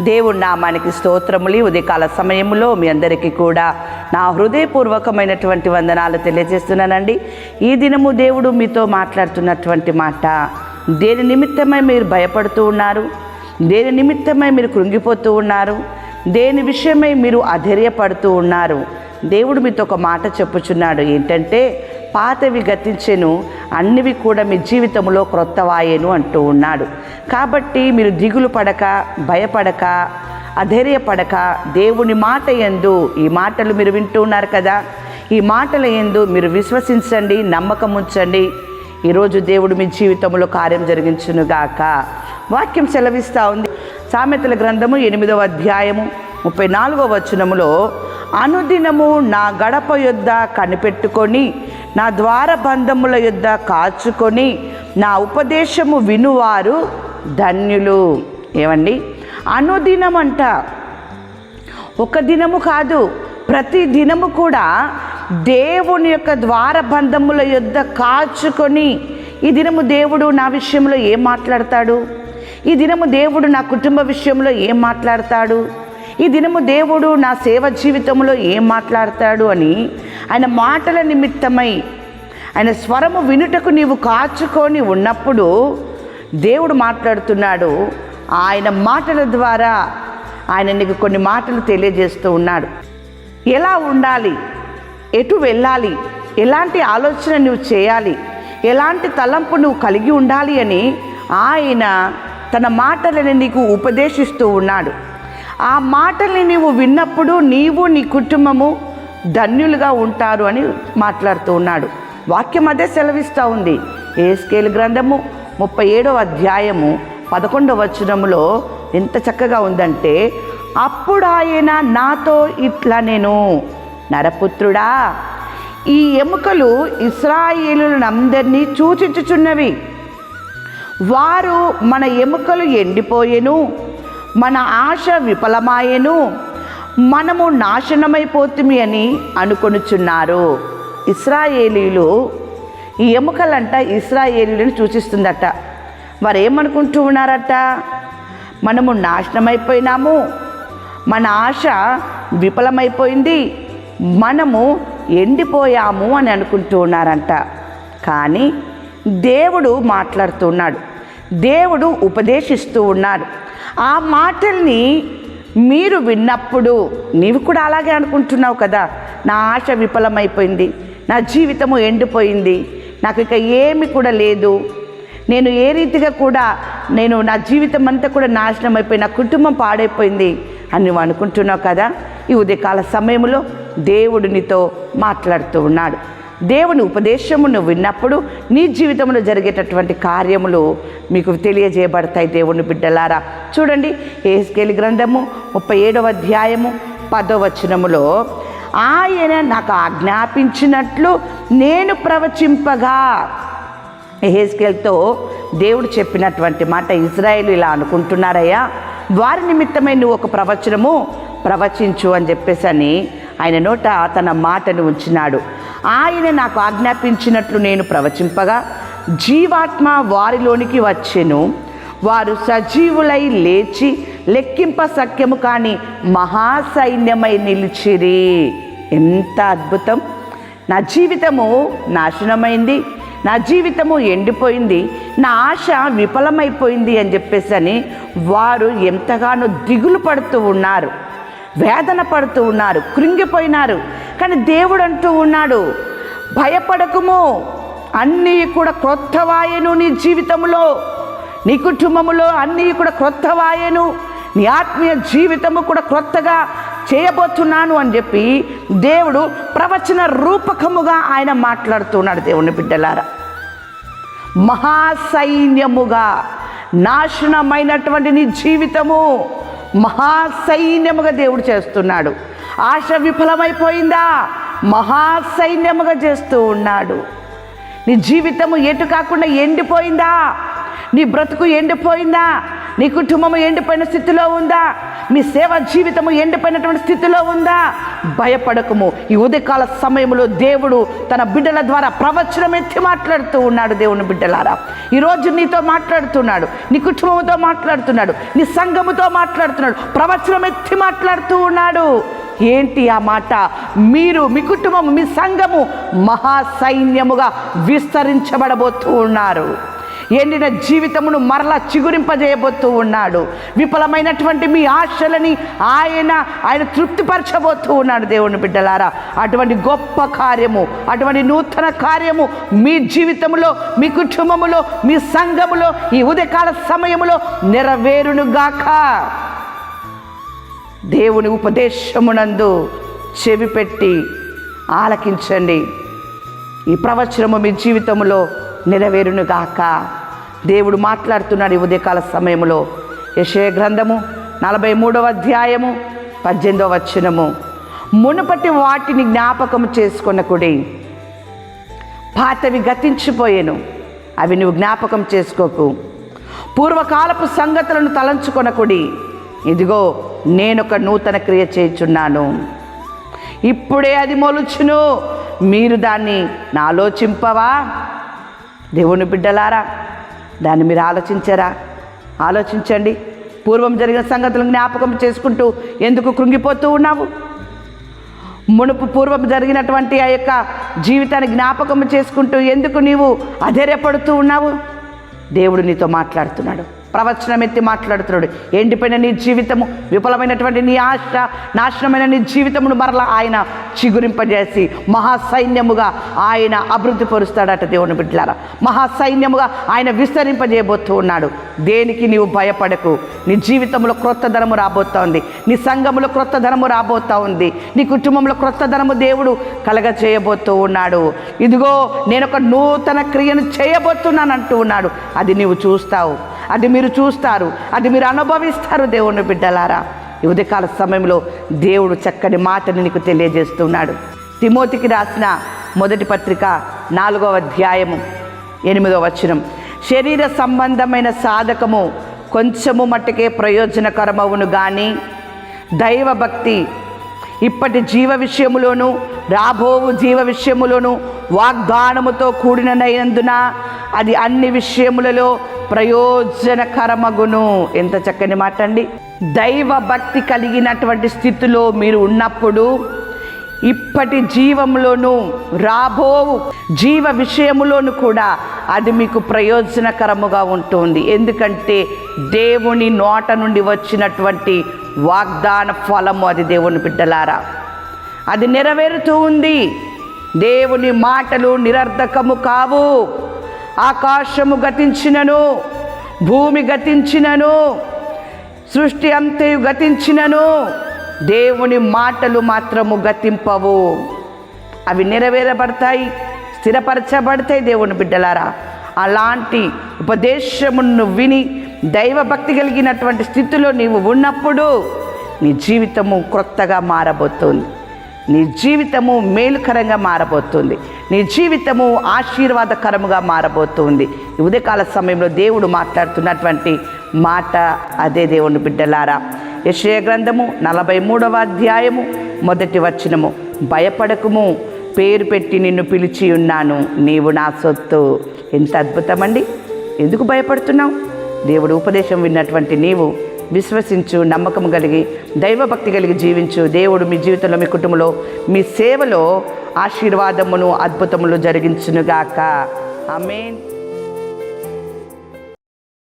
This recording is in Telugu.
దేవుడి నామానికి స్తోత్రములు. ఉదయకాల సమయంలో మీ అందరికీ కూడా నా హృదయపూర్వకమైనటువంటి వందనాలు తెలియజేస్తున్నానండి. ఈ దినము దేవుడు మీతో మాట్లాడుతున్నటువంటి మాట దేని నిమిత్తమై మీరు భయపడుతూ ఉన్నారు? దేని నిమిత్తమై మీరు కృంగిపోతూ ఉన్నారు? దేని విషయమై మీరు అధైర్యపడుతూ ఉన్నారు? దేవుడు మీతో ఒక మాట చెప్పుచున్నాడు. ఏంటంటే పాతవి గతించెను అన్నివి కూడా మీ జీవితంలో క్రొత్తవాయేను అంటూ ఉన్నాడు. కాబట్టి మీరు దిగులు పడక భయపడక అధైర్యపడక దేవుని మాట ఎందు ఈ మాటలు మీరు వింటూ ఉన్నారు కదా? ఈ మాటల ఎందు మీరు విశ్వసించండి నమ్మకం ఉంచండి ఈరోజు దేవుడు మీ జీవితంలో కార్యం జరిగించునుగాక వాక్యం సెలవిస్తూ ఉంది. సామెతల గ్రంథము ఎనిమిదవ అధ్యాయము ముప్పై నాలుగవ వచనములో అనుదినము నా గడప యొద్ద కనిపెట్టుకొని నా ద్వార బంధముల యొద్ద కాచుకొని నా ఉపదేశము వినువారు ధన్యులు. ఏమండి? అనుదినం అంట ఒక దినము కాదు ప్రతి దినము కూడా దేవుని యొక్క ద్వారబంధముల యొద్ద కాచుకొని ఈ దినము దేవుడు నా విషయంలో ఏం మాట్లాడతాడు? ఈ దినము దేవుడు నా కుటుంబ విషయంలో ఏం మాట్లాడతాడు? ఈ దినము దేవుడు నా సేవ జీవితంలో ఏం మాట్లాడతాడు అని ఆయన మాటల నిమిత్తమై ఆయన స్వరము వినుటకు నీవు కాచుకొని ఉన్నప్పుడు దేవుడు మాట్లాడుతున్నాడు. ఆయన మాటల ద్వారా ఆయన నీకు కొన్ని మాటలు తెలియజేస్తూ ఉన్నాడు. ఎలా ఉండాలి? ఎటు వెళ్ళాలి? ఎలాంటి ఆలోచన నువ్వు చేయాలి? ఎలాంటి తలంపు నువ్వు కలిగి ఉండాలి అని ఆయన తన మాటలని నీకు ఉపదేశిస్తూ ఉన్నాడు. ఆ మాటల్ని నీవు విన్నప్పుడు నీవు నీ కుటుంబము ధన్యులుగా ఉంటారు అని మాట్లాడుతూ ఉన్నాడు. వాక్యం అదే సెలవిస్తూ ఉంది. ఏస్కేల్ గ్రంథము ముప్పై ఏడవ అధ్యాయము పదకొండవ వచనములో ఎంత చక్కగా ఉందంటే అప్పుడు ఆయన నాతో ఇట్లా నేను నరపుత్రుడా ఈ ఎముకలు ఇస్రాయేలులందరినీ సూచించుచున్నవి వారు మన ఎముకలు ఎండిపోయెను. మన ఆశ విఫలమాయను. మనము నాశనమైపోతుమి అని అనుకొనుచున్నారు. ఇస్రాయేలీలు ఈ ఎముకలంట ఇస్రాయేలీలను సూచిస్తుందట. వారు ఏమనుకుంటూ ఉన్నారట? మనము నాశనమైపోయినాము. మన ఆశ విఫలమైపోయింది. మనము ఎండిపోయాము అని అనుకుంటూ ఉన్నారంట. కానీ దేవుడు మాట్లాడుతున్నాడు దేవుడు ఉపదేశిస్తూ ఉన్నాడు ఆ మాటల్ని మీరు విన్నప్పుడు నీవు కూడా అలాగే అనుకుంటున్నావు కదా? నా ఆశ విఫలమైపోయింది. నా జీవితము ఎండిపోయింది. నాకు ఇక ఏమి కూడా లేదు. నేను ఏ రీతిగా కూడా నేను నా జీవితం అంతా కూడా నాశనం అయిపోయి నా కుటుంబం పాడైపోయింది అని నువ్వు అనుకుంటున్నావు కదా? ఈ ఉదయకాల సమయంలో దేవుడు నీతో మాట్లాడుతూ ఉన్నాడు. దేవుని ఉపదేశము నువ్వు విన్నప్పుడు నీ జీవితంలో జరిగేటటువంటి కార్యములు మీకు తెలియజేయబడతాయి దేవుని బిడ్డలారా. చూడండి ఏస్కేలి గ్రంథము ముప్పై ఏడవ అధ్యాయము పదో వచనములో ఆయన నాకు ఆజ్ఞాపించినట్లు నేను ప్రవచింపగా. ఎహెస్కేల్తో దేవుడు చెప్పినటువంటి మాట ఇజ్రాయేల్ ఇలా అనుకుంటున్నారయ్యా వారి నిమిత్తమై నువ్వు ఒక ప్రవచనము ప్రవచించు అని చెప్పేసి అని ఆయన నోట తన మాటను ఉంచినాడు. ఆయన నాకు ఆజ్ఞాపించినట్లు నేను ప్రవచింపగా జీవాత్మ వారిలోనికి వచ్చెను. వారు సజీవులై లేచి లెక్కింప సఖ్యము కాని మహాసైన్యమై నిలిచిరి. ఎంత అద్భుతం! నా జీవితము నాశనమైంది నా జీవితము ఎండిపోయింది నా ఆశ విఫలమైపోయింది అని చెప్పేసి అని వారు ఎంతగానో దిగులు పడుతూ ఉన్నారు. వేదన పడుతూ ఉన్నారు కృంగిపోయినారు. కానీ దేవుడు అంటూ ఉన్నాడు భయపడకుము అన్నీ కూడా క్రొత్తవాయను నీ జీవితంలో నీ కుటుంబములో అన్నీ కూడా క్రొత్తవాయను. నీ ఆత్మీయ జీవితము కూడా క్రొత్తగా చేయబోతున్నాను అని చెప్పి దేవుడు ప్రవచన రూపకముగా ఆయన మాట్లాడుతున్నాడు దేవుని బిడ్డలారా. మహాసైన్యముగా నాశనమైనటువంటి నీ జీవితము. మహాసైన్యముగా దేవుడు చేస్తున్నాడు. ఆశ విఫలమైపోయిందా? మహాసైన్యముగా చేస్తూ ఉన్నాడు. నీ జీవితము ఎటు కాకుండా ఎండిపోయిందా? నీ బ్రతుకు ఎండిపోయిందా? నీ కుటుంబము ఎండిపోయిన స్థితిలో ఉందా? మీ సేవ జీవితము ఎండిపోయినటువంటి స్థితిలో ఉందా? భయపడకము. ఈ ఉదయకాల సమయంలో దేవుడు తన బిడ్డల ద్వారా ప్రవచనం ఎత్తి మాట్లాడుతూ ఉన్నాడు దేవుని బిడ్డలారా. ఈరోజు నీతో మాట్లాడుతున్నాడు నీ కుటుంబంతో మాట్లాడుతున్నాడు నీ సంఘముతో మాట్లాడుతున్నాడు ప్రవచనం ఎత్తి మాట్లాడుతూ ఉన్నాడు. ఏంటి ఆ మాట? మీరు మీ కుటుంబం మీ సంఘము మహాసైన్యముగా విస్తరించబడబోతూ ఉన్నారు. ఎండిన జీవితమును మరలా చిగురింపజేయబోతూ ఉన్నాడు. విఫలమైనటువంటి మీ ఆశలని ఆయన ఆయన తృప్తిపరచబోతూ ఉన్నాడు దేవుని బిడ్డలారా. అటువంటి గొప్ప కార్యము అటువంటి నూతన కార్యము మీ జీవితంలో మీ కుటుంబములో మీ సంఘములో ఈ ఉదయకాల సమయములో నెరవేరునుగాక. దేవుని ఉపదేశమునందు చెవి పెట్టి ఆలకించండి. ఈ ప్రవచనము మీ జీవితంలో నెరవేరునుగాక. దేవుడు మాట్లాడుతున్నాడు ఈ ఉదయకాల సమయంలో యశయ గ్రంథము నలభై మూడవ అధ్యాయము పద్దెనిమిదవ వచనము. మునుపటి వాటిని జ్ఞాపకం కుడి పాతవి గతించిపోయాను అవి నువ్వు జ్ఞాపకం చేసుకోకు. పూర్వకాలపు సంగతులను తలంచుకొనకుడి. ఇదిగో నేనొక నూతన క్రియ చేయుచున్నాను. ఇప్పుడే అది మొలుచును. మీరు దాన్ని నా ఆలోచింపవా దేవుని బిడ్డలారా దాన్ని మీరు ఆలోచించారా? ఆలోచించండి. పూర్వం జరిగిన సంగతులను జ్ఞాపకం చేసుకుంటూ ఎందుకు కృంగిపోతూ ఉన్నావు? మునుపు పూర్వం జరిగినటువంటి ఆ యొక్క జీవితాన్ని జ్ఞాపకం చేసుకుంటూ ఎందుకు నీవు అధైర్యపడుతూ ఉన్నావు? దేవుడు నీతో మాట్లాడుతున్నాడు. ప్రవచనం ఎత్తి మాట్లాడుతున్నాడు. ఎండిపోయిన నీ జీవితము విఫలమైనటువంటి నీ ఆశ నాశనమైన నీ జీవితమును మరలా ఆయన చిగురింపజేసి మహాసైన్యముగా ఆయన అభివృద్ధి పరుస్తాడట దేవుని బిడ్డలారా. మహాసైన్యముగా ఆయన విస్తరింపజేయబోతూ ఉన్నాడు. దేనికి నీవు భయపడకు? నీ జీవితంలో క్రొత్త ధనము రాబోతా ఉంది నీ సంఘములో క్రొత్త ధనము రాబోతా ఉంది నీ కుటుంబంలో క్రొత్త ధనము దేవుడు కలగ చేయబోతూ ఉన్నాడు. ఇదిగో నేను ఒక నూతన క్రియను చేయబోతున్నాను అంటూ ఉన్నాడు. అది నీవు చూస్తావు. అది మీరు చూస్తారు అది మీరు అనుభవిస్తారు దేవుని బిడ్డలారా. ఈ ఉదయకాల సమయంలో దేవుడు చక్కని మాటని నీకు తెలియజేస్తున్నాడు. తిమోతికి రాసిన మొదటి పత్రిక నాలుగవ అధ్యాయము ఎనిమిదవ వచనం. శరీర సంబంధమైన సాధకము కొంచెము మట్టుకే ప్రయోజనకరమవును కానీ దైవభక్తి ఇప్పటి జీవ విషయములోను రాబోవు జీవ విషయములోను వాగ్దానముతో కూడినైనందున అది అన్ని విషయములలో ప్రయోజనకరమగును. ఎంత చక్కని మాట అండి దైవ భక్తి కలిగినటువంటి స్థితిలో మీరు ఉన్నప్పుడు ఇప్పటి జీవంలోనూ రాబోవు జీవ విషయములోను కూడా అది మీకు ప్రయోజనకరముగా ఉంటుంది. ఎందుకంటే దేవుని నోట నుండి వచ్చినటువంటి వాగ్దాన ఫలము అది దేవుని బిడ్డలారా. అది నెరవేరుతూ ఉంది. దేవుని మాటలు నిరర్ధకము కావు. ఆకాశము గతించినను భూమి గతించినను సృష్టి అంతయు గతించినను దేవుని మాటలు మాత్రము గతింపవు. అవి నెరవేరబడతాయి స్థిరపరచబడతాయి దేవుని బిడ్డలారా. అలాంటి ఉపదేశమును విని దైవభక్తి కలిగినటువంటి స్థితిలో నీవు ఉన్నప్పుడు నీ జీవితము క్రొత్తగా మారబోతుంది. నీ జీవితము మేలుకరంగా మారబోతుంది. నీ జీవితము ఆశీర్వాదకరముగా మారబోతుంది. ఉదయకాల సమయంలో దేవుడు మాట్లాడుతున్నటువంటి మాట అదే దేవుని బిడ్డలారా. యశయ గ్రంథము నలభై మూడవ అధ్యాయము మొదటి వచనము. భయపడకుము పేరు పెట్టి నిన్ను పిలిచి ఉన్నాను నీవు నా సొత్తు. ఎంత అద్భుతమండి. ఎందుకు భయపడుతున్నావు? దేవుడు ఉపదేశం విన్నటువంటి నీవు విశ్వసించు నమ్మకం కలిగి దైవభక్తి కలిగి జీవించు. దేవుడు మీ జీవితంలో మీ కుటుంబంలో మీ సేవలో ఆశీర్వాదమును అద్భుతములు జరిగించునుగాక. ఆమేన్.